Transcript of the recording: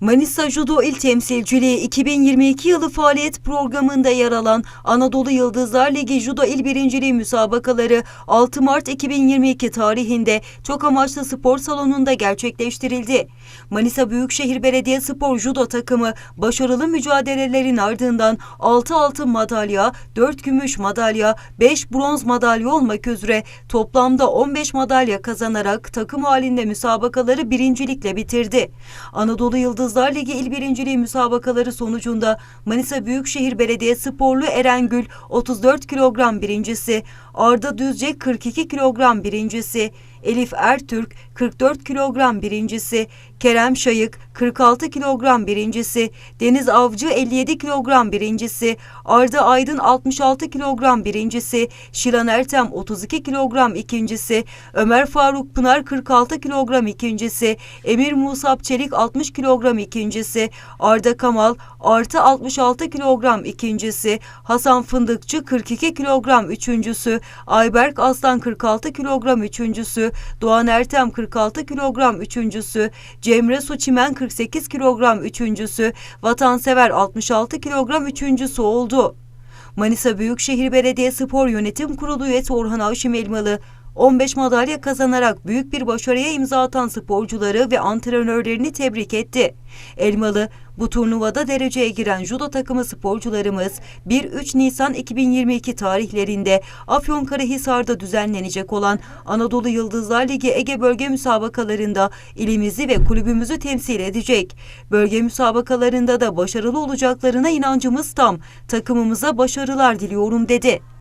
Manisa Judo İl Temsilciliği 2022 yılı faaliyet programında yer alan Anadolu Yıldızlar Ligi Judo İl Birinciliği müsabakaları 6 Mart 2022 tarihinde çok amaçlı spor salonunda gerçekleştirildi. Manisa Büyükşehir Belediye Spor Judo takımı başarılı mücadelelerin ardından 6 altın madalya, 4 gümüş madalya, 5 bronz madalya olmak üzere toplamda 15 madalya kazanarak takım halinde müsabakaları birincilikle bitirdi. Anadolu Yıldızlar Ligi İl Birinciliği müsabakaları sonucunda Manisa Büyükşehir Belediye Sporlu Erengül 34 kilogram birincisi, Arda Düzce 42 kilogram birincisi, Elif Ertürk 44 kilogram birincisi, Kerem Şayık 46 kilogram birincisi, Deniz Avcı 57 kilogram birincisi, Arda Aydın 66 kilogram birincisi, Şilan Ertem 32 kilogram ikincisi, Ömer Faruk Pınar 46 kilogram ikincisi, Emir Musab Çelik 60 kilogram ikincisi, Arda Kamal artı 66 kilogram ikincisi, Hasan Fındıkçı 42 kilogram üçüncüsü, Ayberk Aslan 46 kilogram üçüncüsü, Doğan Ertem 46 kilogram üçüncüsü, Cemre Suçimen 48 kilogram üçüncüsü, Vatansever 66 kilogram üçüncüsü oldu. Manisa Büyükşehir Belediye Spor Yönetim Kurulu üyesi Orhan Avşim Elmalı, 15 madalya kazanarak büyük bir başarıya imza atan sporcuları ve antrenörlerini tebrik etti. Elmalı, bu turnuvada dereceye giren judo takımı sporcularımız 1-3 Nisan 2022 tarihlerinde Afyonkarahisar'da düzenlenecek olan Anadolu Yıldızlar Ligi Ege Bölge Müsabakalarında ilimizi ve kulübümüzü temsil edecek. Bölge müsabakalarında da başarılı olacaklarına inancımız tam. Takımımıza başarılar diliyorum dedi.